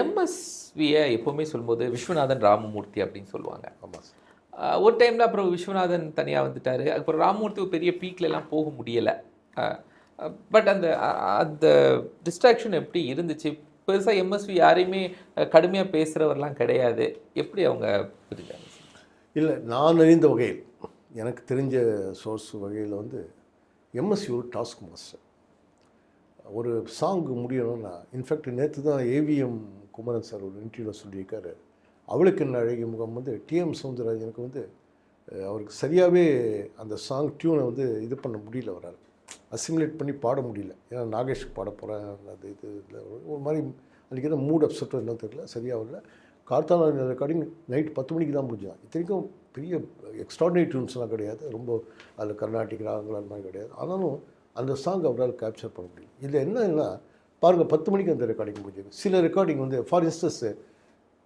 எம்எஸ்வியை எப்போவுமே சொல்லும்போது விஸ்வநாதன் ராமமூர்த்தி அப்படின்னு சொல்லுவாங்க. ஒரு டைமில் அப்புறம் விஸ்வநாதன் தனியாக வந்துட்டார். அப்புறம் ராமமூர்த்தி பெரிய பீக்ல எல்லாம் போக முடியலை. பட் அந்த அந்த டிஸ்ட்ராக்ஷன் எப்படி இருந்துச்சு? பெருசாக எம்எஸ்வி யாரையுமே கடுமையாக பேசுகிறவர்லாம் கிடையாது. எப்படி அவங்க புரிஞ்சாங்க? இல்லை நான் அறிந்த வகையில் எனக்கு தெரிஞ்ச சோர்ஸ் வகையில் வந்து எம்எஸ்சி ஒரு டாஸ்க் மாஸ்டர் ஒரு சாங் முடியணும்னா இன்ஃபேக்ட் நேற்று தான் ஏவிஎம் குமரன் சார் ஒரு இன்டர்வியூவில் சொல்லியிருக்காரு. அவளுக்கு என்ன அழகிய முகம் வந்து டிஎம் சவுந்தரராஜனுக்கு வந்து அவருக்கு சரியாகவே அந்த சாங் டியூனை வந்து இது பண்ண முடியல அவரால். அசிமுலேட் பண்ணி பாட முடியல. ஏன்னா நாகேஷுக்கு பாட போகிறேன் அது இது ஒரு மாதிரி அன்றைக்கி தான் மூட் அப்செட்டோ என்ன தெரியல சரியாக வரல. கார்த்தால ரெக்கார்டிங் நைட் பத்து மணிக்கு தான் முடிஞ்சான் இத்தனைக்கும் பெரிய எக்ஸ்ட்ராடினரி டியூன்ஸ்லாம் கிடையாது. ரொம்ப அதில் கர்நாடிக் ராகங்கள் அந்த மாதிரி கிடையாது. ஆனாலும் அந்த சாங் அவரால் கேப்சர் பண்ண முடியும். இதில் என்னன்னா பாருங்கள் பத்து மணிக்கு அந்த ரெக்கார்டிங் முடிஞ்சது. சில ரெக்கார்டிங் வந்து ஃபார் இன்ஸ்டன்ஸ்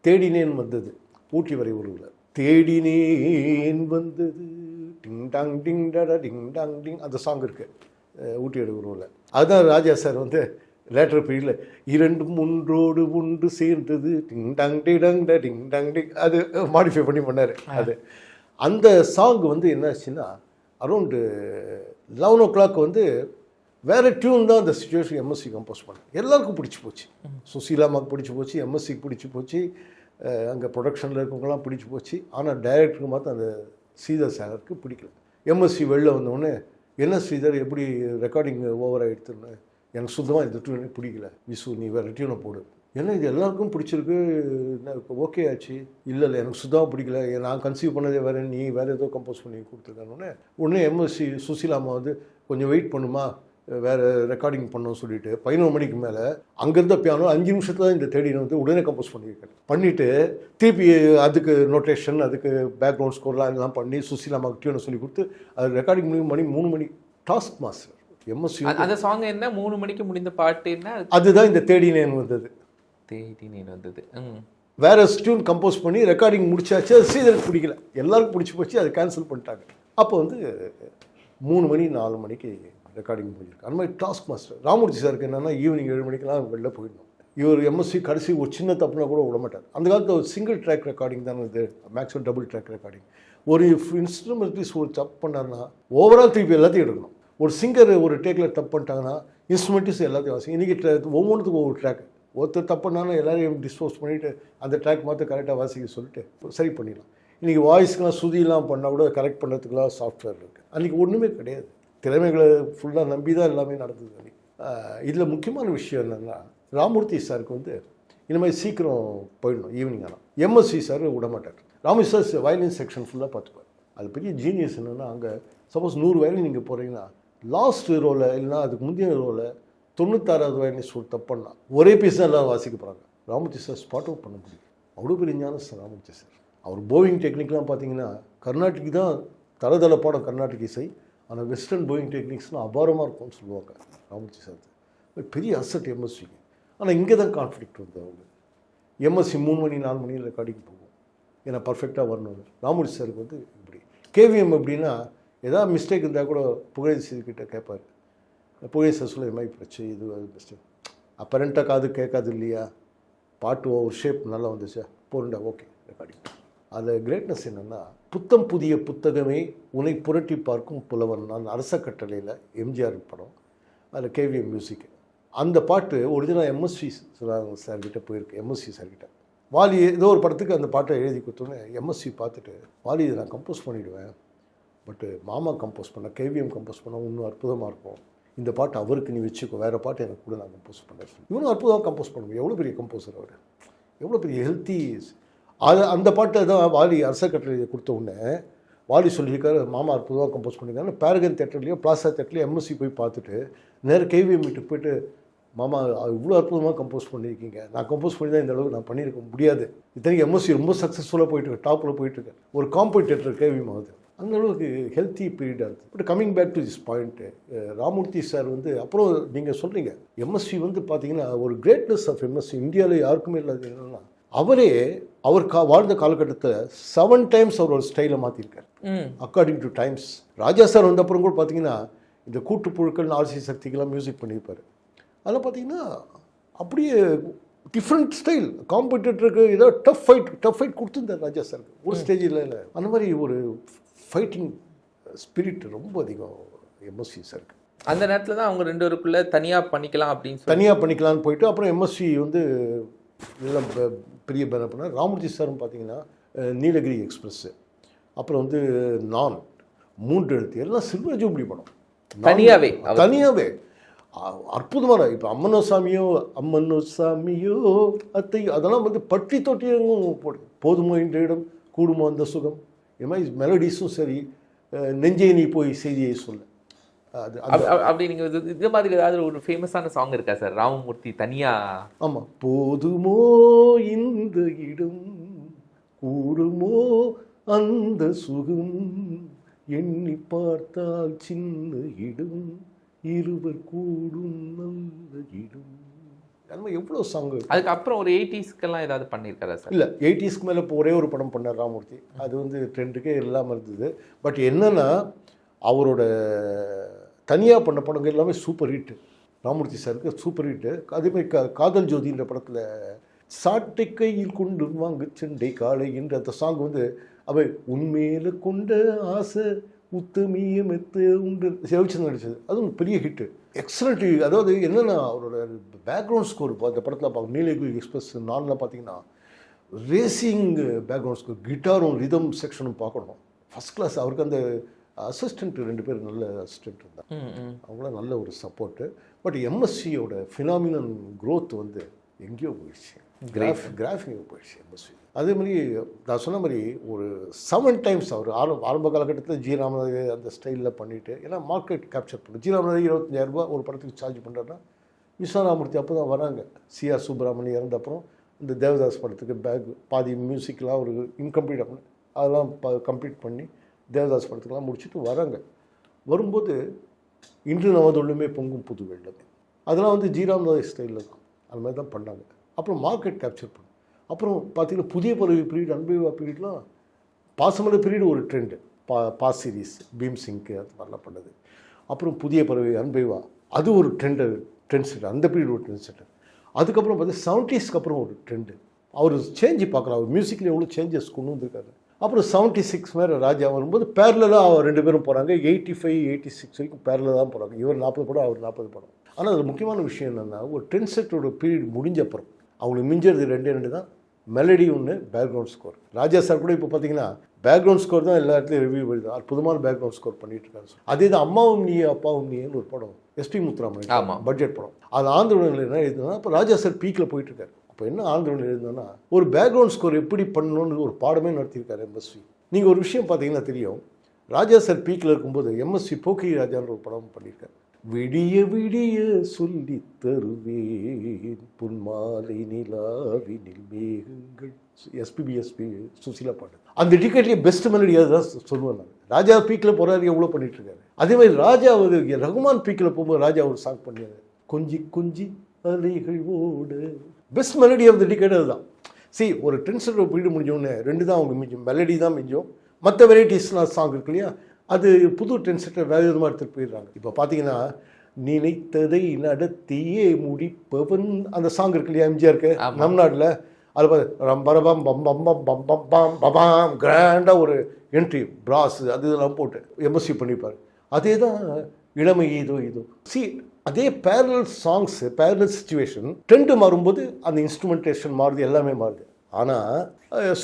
தேடினேன் வந்தது ஊட்டி வரை உருவில் தேடினேன் வந்தது டிங் டாங் டிங் டட டிங் டாங் டிங் அந்த சாங் இருக்கு அஹ் ஊட்டி வரை உருவில் அதுதான் ராஜா சார் வந்து லேட்டர் பீரியடில் இரண்டும் ஒன்றோடு ஒன்று சேர்ந்தது டிங் டாங் டிடங் டிங் டாங் டிங் அது மாடிஃபை பண்ணி பண்ணார் அது. அந்த சாங் வந்து என்னாச்சுன்னா அரௌண்டு லெவன் ஓ கிளாக் வந்து வேறு டியூன் தான் அந்த சுச்சுவேஷன் எம்எஸ்சி கம்போஸ் பண்ணேன். எல்லாருக்கும் பிடிச்சி போச்சு. சுசீலாமாவுக்கு பிடிச்சி போச்சு எம்எஸ்சிக்கு பிடிச்சி போச்சு அங்கே ப்ரொடக்ஷனில் இருக்கவங்கலாம் பிடிச்சி போச்சு. ஆனால் டைரக்டருக்கு மாத்திரம் அந்த ஸ்ரீதர் சாருக்கு பிடிக்கல. எம்எஸ்சி வெளில வந்தோடனே என்ன ஸ்ரீதர் எப்படி ரெக்கார்டிங் ஓவர் ஆகிடுதுன்னு எனக்கு சுத்தமாக இந்த டியூனே பிடிக்கல. விசு நீ வேறு டியூனை போடு. ஏன்னா இது எல்லாருக்கும் பிடிச்சிருக்கு? ஓகே ஆச்சு. இல்லை இல்லை எனக்கு சுத்தமாக பிடிக்கல. நான் கன்சீவ் பண்ணதே வேறு நீ வேறு ஏதோ கம்போஸ் பண்ணி கொடுத்துருக்கானோடனே உடனே எம்எஸ்சி சுசீலாமா வந்து கொஞ்சம் வெயிட் பண்ணுமா? வேறு ரெக்கார்டிங் பண்ணோம் சொல்லிட்டு பதினோரு மணிக்கு மேலே அங்கேருந்த பியானோ அஞ்சு நிமிஷத்துல தான் இந்த தேடினை வந்து உடனே கம்போஸ் பண்ணியிருக்கேன் பண்ணிவிட்டு திருப்பி அதுக்கு நோட்டேஷன் அதுக்கு பேக்ரவுண்ட் ஸ்கோர்லாம் எல்லாம் பண்ணி சுசீலாமாவுக்கு டியூனை சொல்லி கொடுத்து அது ரெக்கார்டிங் முடியும் மணி மூணு மணி டாஸ்க் மாஸ்டர் எம்எஸ்சி அந்த- அந்த சாங் என்ன? மூணு மணிக்கு முடிந்த பாட்டு என்ன? அதுதான் இந்த தேடினேன் வந்தது. தேடி வந்தது. ம். வேறு ஸ்டியூன் கம்போஸ் பண்ணி ரெக்கார்டிங் முடிச்சாச்சு அது சீதனுக்கு பிடிக்கல. எல்லாருக்கும் பிடிச்சி போச்சு அதை கேன்சல் பண்ணிட்டாங்க. அப்போ வந்து மூணு மணி நாலு மணிக்கு ரெக்கார்டிங் முடிஞ்சிருக்கு. அந்த மாதிரி டாஸ்க் மாஸ்டர் ராமூர்த்தி சாருக்கு என்னென்னா ஈவினிங் ஏழு மணிக்கெல்லாம் வெளில போயிடணும். இவர் எம்எஸ்சி கடைசி ஒரு சின்ன தப்புனா கூட விட மாட்டார். அந்த காலத்தில் ஒரு சிங்கிள் ட்ராக் ரெக்கார்டிங் தானே இது மேக்ஸிமம் டபுள் ட்ராக் ரெக்கார்டிங் ஒரு இன்ஸ்ட்ருமெண்ட்லிஸ்ட் ஒரு தப்பு பண்ணாருன்னா ஓவரால் திருப்பி எல்லாத்தையும் எடுக்கணும். ஒரு சிங்கர் ஒரு டேக்கில் தப்பு பண்ணிட்டாங்கன்னா இன்ஸ்ட்ருமெண்ட்டிஸ் எல்லாத்தையும் வாசிங்க இன்றைக்கி ஒவ்வொன்றுத்துக்கும் ஒவ்வொரு ட்ராக் ஒருத்தர் தப்புனாலும் எல்லோரையும் டிஸ்போஸ் பண்ணிவிட்டு அந்த ட்ராக் மாற்ற கரெக்டாக வாசிக்க சொல்லிட்டு சரி பண்ணிடலாம். இன்றைக்கி வாய்ஸ்க்கெலாம் சுதிலாம் பண்ணால் கூட கரெக்ட் பண்ணுறதுக்குலாம் சாஃப்ட்வேர் இருக்குது அன்றைக்கி ஒன்றுமே கிடையாது. திறமைகளை ஃபுல்லாக நம்பி தான் எல்லாமே நடந்தது அன்றைக்கி இதில் முக்கியமான விஷயம் என்னென்னா ராமூர்த்தி சாருக்கு வந்து இந்த மாதிரி சீக்கிரம் போயிடணும் ஈவினிங் ஆனால் எம்எஸ்சி சார் விடமாட்டார் ராமூர்த்தி சார் வயலின் செக்ஷன் ஃபுல்லாக பார்த்துப்பார். அது பெரிய ஜீனியஸ் என்னென்னா அங்கே சப்போஸ் நூறு வயலின் நீங்கள் போகிறீங்கன்னா லாஸ்ட் ரோவில் இல்லைன்னா அதுக்கு முந்தைய ரோவில் தொண்ணூத்தாறாவது வயலின் ஒரு தப்புன்னா ஒரே பீஸ் தான் எல்லாம் வாசிக்க போகிறாங்க ராமூர்த்தி சார் ஸ்பாட் அவுட் பண்ண முடியும் அவ்வளோ பெரிய ஞானம் சார் ராமூர்த்தி சார் அவர் போவிங் டெக்னிக்லாம் பார்த்தீங்கன்னா கர்நாடிக்கு தான் தரதள பாடம் கர்நாடிக் இசை ஆனால் வெஸ்டர்ன் போயிங் டெக்னிக்ஸ்லாம் அபாரமாக இருக்கும்னு சொல்லுவாங்க ராமூர்த்தி சார் பெரிய அசட் எம்எஸ்விங்க ஆனால் இங்கே தான் கான்ஃப்ளிக்ட் வந்து அவங்க எம்எஸ்சி மூணு மணி நாலு மணியில் ரெக்கார்டிங் போகும். ஏன்னா பர்ஃபெக்டாக வரணும். ராமூர்த்தி சாருக்கு வந்து இப்படி. கேவிஎம் எப்படின்னா ஏதாவது மிஸ்டேக் இருந்தால் கூட புகழேசி கிட்ட கேட்பார். புகழேசி சார் சொல்ல இது பெஸ்ட்டு இது மிஸ்டேக் அப்பரண்ட்டாக காது கேட்காது இல்லையா? பாட்டு ஒரு ஷேப் நல்லா வந்துச்சா போருண்டா ஓகே ரெக்கார்டிங் அந்த கிரேட்னஸ் என்னென்னா புத்தம் புதிய புத்தகமே உன்னை புரட்டி பார்க்கும் புலவன். நான் அரச கட்டளையில் எம்ஜிஆர் படம் அதில் கேவிஎம் மியூசிக் அந்த பாட்டு ஒரிஜினல் எம்எஸ்வி சார்கிட்ட போயிருக்கு எம்எஸ்சி சார்கிட்ட வாலி ஏதோ ஒரு படத்துக்கு அந்த பாட்டை எழுதி கொடுத்தோன்னே எம்எஸ்சி பார்த்துட்டு வாலி இதை நான் கம்போஸ் பண்ணிவிடுவேன் பட்டு மாமா கம்போஸ் பண்ண கேவிஎம் கம்போஸ் பண்ணால் இன்னும் அற்புதமாக இருக்கும். இந்த பாட்டு அவருக்கு நீ வச்சுக்கோ வேறு பாட்டு எனக்கு கூட நான் கம்போஸ் பண்ணேன் இவனும் அற்புதமாக கம்போஸ் பண்ணுவோம் எவ்வளோ பெரிய கம்போசர் அவர்? எவ்வளோ பெரிய ஹெல்த்தி அது அந்த பாட்டை தான் வாலி அரசக்கட்டளை கொடுத்த உடனே வாலி சொல்லியிருக்காரு மாமா அற்புதமாக கம்போஸ் பண்ணியிருக்காரு பேரகன் தேட்டர்லேயோ பிளாசா தேட்டர்லேயோ எம்எஸ்சி போய் பார்த்துட்டு நேராக கேவிஎம் வீட்டுக்கு போயிட்டு மாமா இவ்வளோ அற்புதமாக கம்போஸ் பண்ணியிருக்கீங்க நான் கம்போஸ் பண்ணி தான் இந்த அளவுக்கு நான் பண்ணியிருக்க முடியாது. இத்தனைக்கு எம்எஸ்சி ரொம்ப சக்ஸஸ்ஃபுல்லாக போயிட்டு இருக்கு டாப்பில் போயிட்டு இருக்கு. ஒரு காம்படிட்டர் கேவிஎம் ஆகுது. அந்த அளவுக்கு ஹெல்த்தி பீரியடாக இருக்குது but coming back to this point Ramamurthy sir வந்து அப்புறம் நீங்கள் சொல்கிறீங்க எம்எஸ்சி வந்து பார்த்தீங்கன்னா ஒரு கிரேட்னஸ் ஆஃப் எம்எஸ்சி இந்தியாவில் யாருக்குமே இல்லாத என்னன்னா அவரே அவர் கா வாழ்ந்த காலகட்டத்தில் செவன் டைம்ஸ் அவர் ஒரு ஸ்டைலை மாற்றிருக்கார் according to times Raja sir வந்த அப்புறம் கூட பார்த்தீங்கன்னா இந்த கூட்டுப்புழுக்கள் ஆர்சி சக்திக்கெல்லாம் மியூசிக் பண்ணியிருப்பார் அதில் பார்த்தீங்கன்னா அப்படியே டிஃப்ரெண்ட் ஸ்டைல் காம்படிட்டருக்கு ஏதோ டஃப் ஃபைட் டஃப் ஃபைட் கொடுத்துருந்தார் ராஜா சார் ஒரு ஸ்டேஜில் இல்லை. அந்த மாதிரி ஒரு ஃபைட்டிங் ஸ்பிரிட் ரொம்ப அதிகம் எம்எஸ்சி சாருக்கு அந்த நேரத்துல தான் அவங்க ரெண்டு பேருக்குள்ள தனியா பண்ணிக்கலாம் அப்படின்னு தனியாக பண்ணிக்கலான்னு போயிட்டு அப்புறம் எம்எஸ்சி வந்து பெ- பெரிய பண்ணார் ராமூர்த்தி சாரும் பார்த்தீங்கன்னா நீலகிரி எக்ஸ்பிரஸ்ஸு அப்புறம் வந்து நான் மூன்று எழுத்து எல்லாம் சில்வர் ஜூப்ளி படம். அவர். தனியாகவே அற்புதமான இப்போ அம்மனோ சாமியோ அம்மனோ சாமியோ அத்தை அதெல்லாம் வந்து பட்டி தொட்டியங்கும் போடு. போதுமோ என்ற இடம் கூடுமோ அந்த சுகம். இது மாதிரி மெலடிஸும் சரி நெஞ்சே நீ போய் செய்தியை சொல்ல. அது அப்படி நீங்க இது- இது மாதிரி ஏதாவது ஒரு ஃபேமஸான சாங் இருக்கா சார் ராமமூர்த்தி தனியா? ஆமாம் போதுமோ இந்த இடம் கூடுமோ அந்த சுகம் எண்ணி பார்த்தால் சின்ன இடம் இருவர் கூடும் நல்ல இடம். அந்த மாதிரி எவ்வளோ சாங் அதுக்கப்புறம் ஒரு எயிட்டிஸ்க்கெல்லாம் ஏதாவது பண்ணியிருக்காரா சார்? இல்லை எயிட்டிஸ்க்கு மேலே இப்போ ஒரே ஒரு படம் பண்ணார் ராமூர்த்தி அது வந்து ட்ரெண்டுக்கே இல்லாமல் இருந்தது. பட் என்னன்னா அவரோட தனியாக பண்ண படங்கள் எல்லாமே சூப்பர் ஹிட் ராமூர்த்தி சாருக்கு சூப்பர் ஹிட்டு அதேமாதிரி கா காதல் ஜோதின்ற படத்தில் சாட்டை கையில் கொண்டு வாங்கு செண்டை காளை என்ற அந்த சாங் வந்து அவை உண்மையில கொண்ட ஆசை உத்தமிய மெத்த உண்டு. சிவச்சந்திரன் நடிச்சது. அதுவும் பெரிய ஹிட்டு எக்ஸலண்ட் அதாவது என்னென்னா அவரோட பேக்ரவுண்ட் ஸ்கோர் அந்த படத்தில் பார்க்க நீலகிரி எக்ஸ்பிரஸ் நாளில் பார்த்தீங்கன்னா ரேசிங் பேக்ரவுண்ட் ஸ்கோர் கிட்டாரும் ரிதம் செக்ஷனும் பார்க்கணும் ஃபஸ்ட் கிளாஸ் அவருக்கு அந்த அசிஸ்டன்ட் ரெண்டு பேர் நல்ல அசிஸ்டன்ட் இருந்தாங்க. அவங்களாம் நல்ல ஒரு சப்போர்ட்டு பட் எம்எஸ்சியோட ஃபினாமினல் growth வந்து எங்கேயோ போயிடுச்சு. கிராஃப் கிராஃபிங் போயிடுச்சு எம்எஸ்சி அதே மாதிரி நான் சொன்ன மாதிரி ஒரு செவன் டைம்ஸ் அவர் ஆரம்ப ஆரம்ப காலகட்டத்தில் ஜி ராமநாதே அந்த ஸ்டைலில் பண்ணிவிட்டு ஏன்னா மார்க்கெட் கேப்சர் பண்ணு. ஜி ராமநாதே இருபத்தஞ்சாயிரம் ரூபாய் ஒரு படத்துக்கு சார்ஜ் பண்ணுறேன்னா விஸ்வநாமூர்த்தி அப்போ தான் வராங்க சிஆர் சுப்பிரமணியம் இறந்த அப்புறம் இந்த தேவதாஸ் படத்துக்கு பேக் பாதி மியூசிக்லாம் ஒரு இன்கம்ப்ளீட் அப்படின்னு அதெல்லாம் ப கம்ப்ளீட் பண்ணி தேவதாஸ் படத்துக்கெலாம் முடிச்சுட்டு வராங்க. வரும்போது இன்று நமதுள்ளுமே பொங்கும் புது வெள்ளம் அதெல்லாம் வந்து ஜீராமதாஸ் ஸ்டைலில் தான் அது மாதிரி தான் பண்ணாங்க. அப்புறம் மார்க்கெட் கேப்சர் பண்ணு. அப்புறம் பார்த்திங்கன்னா புதிய பறவை பீரியட் அன்பைவா பீரியட்லாம் பாசமலை பீரியட் ஒரு ட்ரெண்டு பா பாஸ் சீரிஸ் பீம் சிங்க்கு அது மாதிரிலாம் பண்ணது. அப்புறம் புதிய பறவை அன்பைவா அது ஒரு ட்ரெண்டு ட்ரெண்ட் செட்டர் அந்த பீரியட் ஒரு ட்ரெண்ட் செட்டர் அதுக்கப்புறம் பார்த்தீங்கன்னா செவன்ட்டீஸ்க்கு அப்புறம் ஒரு ட்ரெண்டு அவர் சேஞ்சு பார்க்கலாம் அவர் மியூசிக்கில் எவ்வளோ சேஞ்சஸ் கொண்டு வந்திருக்காரு. அப்புறம் செவன்ட்டி சிக்ஸ் மேலே ராஜா வரும்போது பேரலாக அவர் ரெண்டு பேரும் போகிறாங்க எயிட்டி ஃபைவ் எயிட்டி சிக்ஸ் வரைக்கும் பேரலாக தான் போகிறாங்க இவர் நாற்பது படம் அவர் நாற்பது படம். ஆனால் அது முக்கியமான விஷயம் என்னென்னா ஒரு ட்ரெண்ட் செட்டோட பீரியட் முடிஞ்ச அப்புறம் அவங்களுக்கு மிஞ்சறது ரெண்டே ரெண்டு தான். மெலடி ஒன்று பேக்ரவுண்ட் ஸ்கோர் ராஜா சார் கூட இப்போ பார்த்தீங்கன்னா பேக்ரவுண்ட் ஸ்கோர் தான் எல்லா இடத்துலையும் ரிவ்யூ வருது அற்புதமான பேக்ரவுண்ட் ஸ்கோர் பண்ணிட்டு இருக்காரு அதே தான் அம்மாவும் நீ அப்பாவும் நீன்னு ஒரு படம். எஸ்பி முத்துராமன் ஆமா. பட்ஜெட் படம். அது ஆந்திரனில் என்ன எழுதுனா இப்போ ராஜா சார் பீக்கில் போயிட்டு இருக்காரு. அப்போ என்ன ஆந்திரனில் எழுதுனா ஒரு பேக்ரவுண்ட் ஸ்கோர் எப்படி பண்ணணும்னு ஒரு பாடமே நடத்தியிருக்காரு எம்எஸ்வி நீங்கள் ஒரு விஷயம் பார்த்தீங்கன்னா தெரியும். ராஜா சார் பீக்கில் இருக்கும்போது எம்எஸ்வி போக்கி ராஜான்ற ஒரு படம் பண்ணியிருக்காரு. விடிய விடிய சொல்லி தருவேன். புன்மாலை நிலாவினில் மேகங்கள். எஸ்பிபி எஸ்பி சுசிலா பாட்டு அந்த டிக்கெட்லேயே பெஸ்ட் மெலடி அதுதான் சொல்லுவேன் நான். ராஜா பீக்கில் போகிறாரு எவ்வளோ பண்ணிட்டு இருக்காரு அதே மாதிரி ராஜா ஒரு ரகுமான் பீக்கில் போகும்போது ராஜா ஒரு சாங் பண்ணியாரு கொஞ்சி கொஞ்சி அலைகள் ஓடு. Best melody of the ticket அதுதான். சி ஒரு டென்ஷன் பீரியட் முடிஞ்சோடனே ரெண்டு தான் அவங்க மிஞ்சும். மெலடி தான் மிஞ்சும். மற்ற வெரைட்டிஸ்லாம் சாங் இருக்கு இல்லையா? அது புது டென்செட்டை வேறு விதமாக எடுத்துகிட்டு போயிடுறாங்க. இப்போ பார்த்தீங்கன்னா நினைத்ததை நடத்தியே முடிப்பவன் அந்த சாங் இருக்கு இல்லையா எம்ஜிஆருக்கு ஆமா. நம் நாட்டில். அது பார்த்து ரம்பரபம் பம் பம் பம் பம் பம் பம் பபாம் கிராண்டாக ஒரு என்ட்ரி பிராஸ் அது இதெல்லாம் போட்டு எம்எஸ்சி பண்ணிப்பார். அதே தான் இளமை இதோ இதோ சி அதே parallel songs parallel situation trend மாறும்போது அந்த இன்ஸ்ட்ருமெண்டேஷன் மாறுது எல்லாமே மாறுது. ஆனால்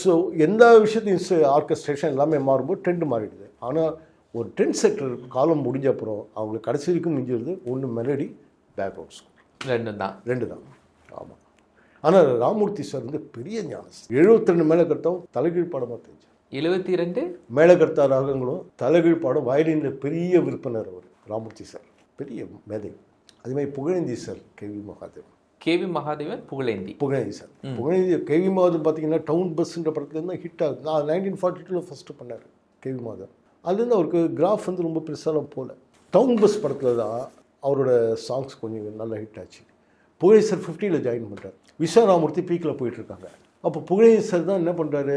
ஸோ எல்லா விஷயத்தையும் ஆர்கஸ்ட்ரேஷன் எல்லாமே மாறும்போது ட்ரெண்டு மாறிடுது. ஆனால் ஒரு ட்ரெண்ட் செட்டர் காலம் முடிஞ்ச அப்புறம் அவங்களுக்கு கடைசி வரைக்கும் மிஞ்சிருது. ஒன்று மெலடி பேக்ரவுண்ட் ஸ்கோர் ரெண்டும் தான் ரெண்டு தான் ஆமாம் ஆனால் ராமூர்த்தி சார் வந்து பெரிய ஞானம் எழுபத்தி ரெண்டு மேலக்கர்த்தாவும் தலைகீழ் பாடமாக தெரிஞ்சு. எழுபத்தி ரெண்டு மேலக்கர்த்தா ராகங்களும் தலைகீழ் பாடம் வயலினில் பெரிய விற்பனர் அவர் ராமூர்த்தி சார் பெரிய மேதை. அதே மாதிரி Pugazhendhi sir KV Mahadevan. KV Mahadevan Pugazhendhi. Pugazhendhi sir Pugazhendhi KV மாதம் பார்த்தீங்கன்னா டவுன் பஸ்ன்ற படத்துலேருந்து ஹிட் ஆகுது. நான் நைன்டீன் ஃபார்ட்டி டூவில் ஃபஸ்ட்டு பண்ணார் கேவி மாதம் அதுலேருந்து அவருக்கு கிராஃப் வந்து ரொம்ப பெருசாலாம் போகல டவுன் பஸ் படத்தில் தான் அவரோட சாங்ஸ் கொஞ்சம் நல்லா ஹிட் ஆச்சு. புகழேந்தி சார் ஃபிஃப்டியில் ஜாயின் பண்ணுறார் விஸ்வராமூர்த்தி பீக்கில் போயிட்டுருக்காங்க அப்போ புகழேந்தி சார் தான் என்ன பண்ணுறாரு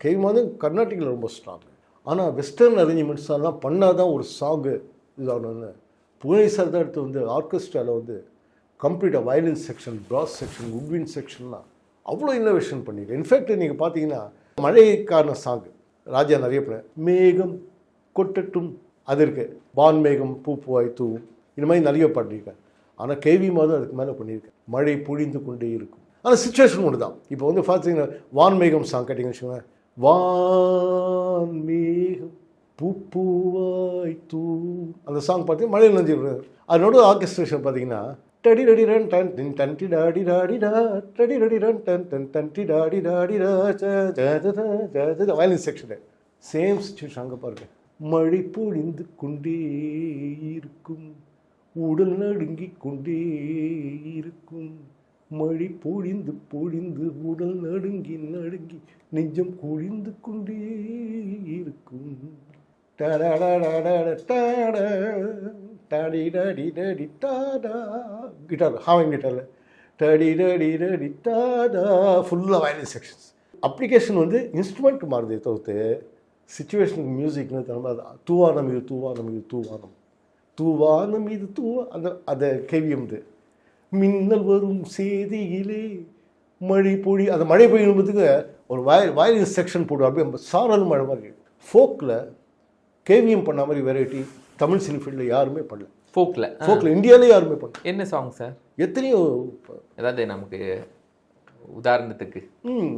கேவி மாதம் கர்நாடகில் ரொம்ப ஸ்ட்ராங் ஆனால் வெஸ்டர்ன் அரேஞ்ச்மெண்ட்ஸ் எல்லாம் பண்ணால் தான் ஒரு சாங்கு இதாகணும்னு புகழேந்தி சார் தான் எடுத்து வந்து ஆர்கெஸ்ட்ராவில் வந்து கம்ப்ளீட்டாக violin section brass section woodwind செக்ஷன்லாம் அவ்வளோ இன்னோவேஷன் பண்ணியிருக்கேன் இன்ஃபேக்ட் நீங்கள் பார்த்தீங்கன்னா மழைக்கான சாங் ராஜா நிறைய பண்ண மேகம் கொட்டட்டும். அது இருக்குது வான் மேகம் பூ பூவாய் தூவும். இந்த மாதிரி நிறைய பண்ணியிருக்கேன் ஆனால் கேவி மாதம் அதுக்கு மேலே பண்ணியிருக்கேன் மழை பொழிந்து கொண்டே இருக்கும். ஆனால் சுச்சுவேஷன் ஒன்று தான். இப்போ வந்து பார்த்தீங்கன்னா வான் மேகம் சாங் கேட்டிங்கன்னு வச்சுக்கோங்க வான் மேகம் பூ பூவாய் தூ அந்த சாங் பார்த்தீங்கன்னா மழையில் நஞ்சு அதனோட ஆர்கெஸ்ட்ரேஷன் பார்த்தீங்கன்னா டடி ரடி ரன் டன் தின் தன்டி டாடி டாடி டா டடி ரடி ரன் டன் தன் தன்டி டாடி டாடி டா வயலின் செக்ஷனு சேம் சுச்சுவேஷன் அங்கே பாருங்க. மழை பொழிந்து கொண்டே இருக்கும் உடல் நடுங்கிக் கொண்டே இருக்கும் மழை பொழிந்து பொழிந்து உடல் நடுங்கி நடுங்கி நெஞ்சம் குழிந்து கொண்டே இருக்கும் டடா டட, டடி டடி டடி டாடா கிட்டார் ஹாவிங் கிட்டாரில் டடி டடி டடி டாடா ஃபுல்லாக வயலின் செக்ஷன்ஸ் அப்ளிகேஷன் வந்து இன்ஸ்ட்ருமெண்ட் மாறுதே தவிர்த்து சுச்சுவேஷனுக்கு மியூசிக்னு தவிர தூவான தூவானம் இது தூவானம் இது தூவானம். தூவானம் இது தூவா அந்த அந்த கேவியம் இது. மின்னல் வரும் செய்தியிலே மழை பொழி அந்த மழை பெய்யும்போதுக்கு ஒரு வய வயலின் செக்ஷன் போடுவோம் அப்படியே சாரல் மழை மாதிரி. ஃபோக்கில் கேவியம் பண்ண மாதிரி வெரைட்டி தமிழ் சினிஃபீல்டில் யாருமே பண்ணல. ஃபோக்கில் ஃபோக்கில் இந்தியாவிலே யாருமே பண்ணல. என்ன சாங் சார் எத்தனையோ ஏதாவது நமக்கு உதாரணத்துக்கு. ம்,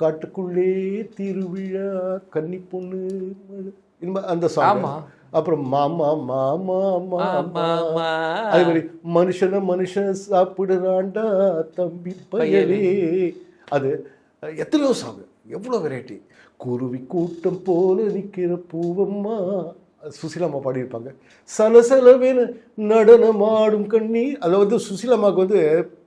காட்டுக்குள்ளே திருவிழா கன்னி பொண்ணு அந்த சாங். அப்புறம் மாமா மாமா மாமா. அதே மாதிரி மனுஷன மனுஷன் சாப்பிடுறாண்டா தம்பி பயலே. அது எத்தனையோ சாங் எவ்வளோ வெரைட்டி குருவி கூட்டம் போல நிற்கிற பூவம்மா. அது சுசிலாம்மா பாடியிருப்பாங்க. சலசலவேன நடனமாடும் கண்ணி. அதை வந்து சுசீலம்மாவுக்கு வந்து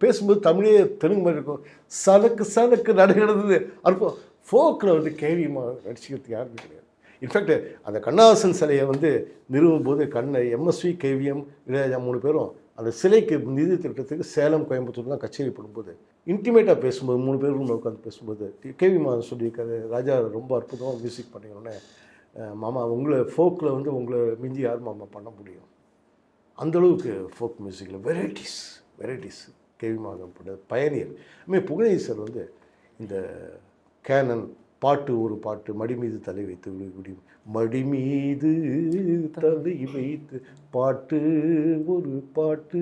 பேசும்போது தமிழே தெலுங்கு மாதிரி இருக்கும். சலக்கு சலக்கு நடக்கிறது அற்புதம் ஃபோக்கில் வந்து கேவியம்மா நடிச்சுக்கிறதுக்கு யாருமே கிடையாது. இன்ஃபேக்ட் அந்த கண்ணாசன் சிலையை வந்து நிறுவும் போது கண்ணை எம்எஸ்வி கேவிஎம் இளையராஜா மூணு பேரும் அந்த சிலைக்கு நிதி திட்டத்துக்கு சேலம் கோயம்புத்தூர் தான் கச்சேரி பண்ணும்போது இன்டிமேட்டாக பேசும்போது மூணு பேர் ரூமில் உட்காந்து பேசும்போது கேவி மாதம் சொல்லியிருக்காரு. ராஜா ரொம்ப அற்புதமாக மியூசிக் பண்ணிக்கணும்னு மாமா உங்களை ஃபோக்கில் வந்து உங்களை மிஞ்சி யார் மாமா பண்ண முடியும்? அந்த அளவுக்கு ஃபோக் மியூசிக்கில் வெரைட்டிஸ் வெரைட்டிஸ் கேவி மாதம் பண்ண பயனியர் மே புகழேசர் வந்து இந்த கேனன் பாட்டு ஒரு பாட்டு மடி மீது தலை வைத்து விடுகுடி மடி மீது தலை வைத்து பாட்டு ஒரு பாட்டு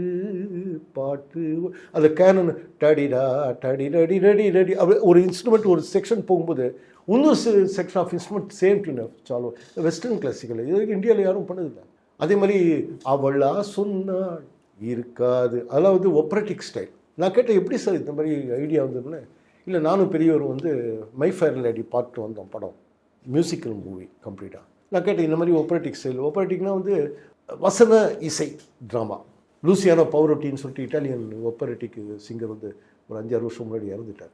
பாட்டு அந்த கேனன் டடிடா டடி டடி டடி டடி அப்படி ஒரு இன்ஸ்ட்ருமெண்ட் ஒரு செக்ஷன் போகும்போது இன்னொரு section of instrument same to shallow western classical இது வரைக்கும் இந்தியாவில் யாரும் பண்ணதில்லை. அதே மாதிரி அவளா சொன்னாள். இருக்காது. அதெல்லாம் வந்து ஒப்ரட்டிக் ஸ்டைல் நான் கேட்டேன் எப்படி சார் இந்த மாதிரி ஐடியா வந்ததுன்னு? இல்லை நானும் பெரியவர் வந்து மை ஃபயர் லேடி பார்த்து வந்தோம் படம். மியூசிக்கல் மூவி கம்ப்ளீட்டாக நான் கேட்டேன் இந்த மாதிரி ஒப்ரட்டிக் ஸ்டைல் ஒப்ரட்டிக்னா வந்து வசன இசை ட்ராமா லூசியானோ பவரோட்டின்னு சொல்லிட்டு இட்டாலியன் ஒப்பரட்டிக் சிங்கர் வந்து ஒரு அஞ்சாறு வருஷம் முன்னாடி இறந்துட்டார்.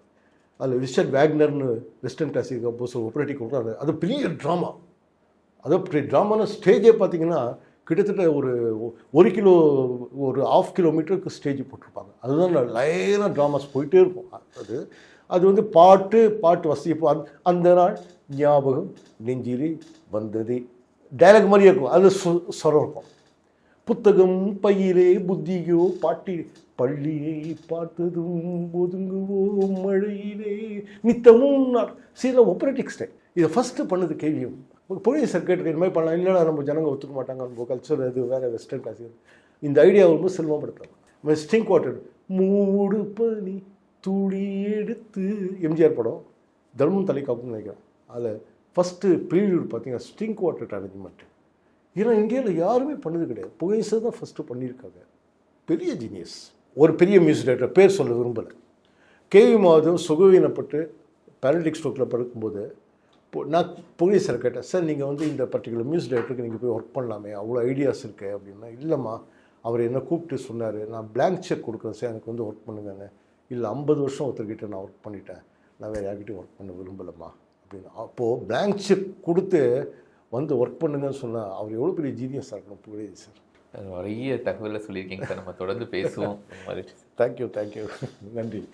அதில் ரிச்சர்ட் வேக்னர்னு வெஸ்டர்ன் கிளாசிக் கம்போசர் ஒப்ரட்டிக் கொடுக்குறாரு. அது பெரிய ட்ராமா அது ட்ராமான ஸ்டேஜே பார்த்தீங்கன்னா கிட்டத்தட்ட ஒரு ஒரு கிலோ ஒரு ஆஃப் கிலோமீட்டருக்கு ஸ்டேஜ் போட்டிருப்பாங்க. அதுதான் லைனாக ட்ராமாஸ் போயிட்டே இருக்கும். அது அது வந்து பாட்டு பாட்டு வசதி. இப்போ அந்த அந்த நாள் ஞாபகம் நெஞ்சிலே வந்தது. டைலாக் மாதிரியே இருக்கும். அது சொ- சொரம் இருக்கும் புத்தகம் பையிலே புத்தியோ பாட்டி பள்ளியை பார்த்ததும் ஒதுங்குவோம் மழையிலே. நித்தமும் நாள். சில ஒப்பரேட்டிங் ஸ்டைல் இதை ஃபஸ்ட்டு பண்ணது கேள்வியும். போலீஸ் சர்க்கிட் இது மாதிரி பண்ணலாம். இல்லைனா நம்ம ஜனங்க ஒத்துக்க மாட்டாங்க. நம்ம கல்ச்சர் அது வேறு வெஸ்டர்ன் கிளாஸ் இந்த ஐடியா ரொம்ப செல்வம் படுத்தலாம் ஸ்டிங் குவார்டர் மூடு பனி துளி எடுத்து. எம்ஜிஆர் படம். தர்மம் தலை காப்புன்னு நினைக்கிறேன். அதில் ஃபஸ்ட்டு ப்ரீவியூ பார்த்தீங்கன்னா ஸ்டிங் குவார்டர் அரேஞ்ச்மெண்ட் ஏன்னா இந்தியாவில் யாருமே பண்ணது கிடையாது. புகைசர் தான் ஃபஸ்ட்டு பண்ணியிருக்காங்க. பெரிய ஜீனியஸ் ஒரு பெரிய மியூசிக் டைரக்டர் பேர் சொல்ல விரும்பலை. கேவி மாதம் சுகவீனப்பட்டு பேரடிக் ஸ்ட்ரோக்கில் படுக்கும்போது நான் புகழ் சார் கேட்டேன் சார் நீங்கள் வந்து இந்த பர்டிகுலர் மியூசிக் டைரக்டருக்கு நீங்கள் போய் ஒர்க் பண்ணலாமே அவ்வளோ ஐடியாஸ் இருக்கு அப்படின்னா இல்லைம்மா அவர் என்ன கூப்பிட்டு சொன்னார் நான் பிளாங்க் செக் கொடுக்குறேன் சார் எனக்கு வந்து ஒர்க் பண்ணுங்கன்னு. இல்லை ஐம்பது வருஷம் ஒருத்தர்கிட்ட நான் ஒர்க் பண்ணிட்டேன் நான் வேறு யார்கிட்டையும் ஒர்க் பண்ண விரும்பலம்மா அப்படின்னு. அப்போது பிளாங்க் செக் கொடுத்து வந்து ஒர்க் பண்ணுங்கன்னு சொன்னால் அவர் எவ்வளோ பெரிய ஜீனியஸாக இருக்கணும் புகழேஜ் சார் நிறைய தகவலை சொல்லியிருக்கீங்க சார். நம்ம தொடர்ந்து பேசுவோம். மகிழ்ச்சி தேங்க்யூ தேங்க்யூ நன்றி.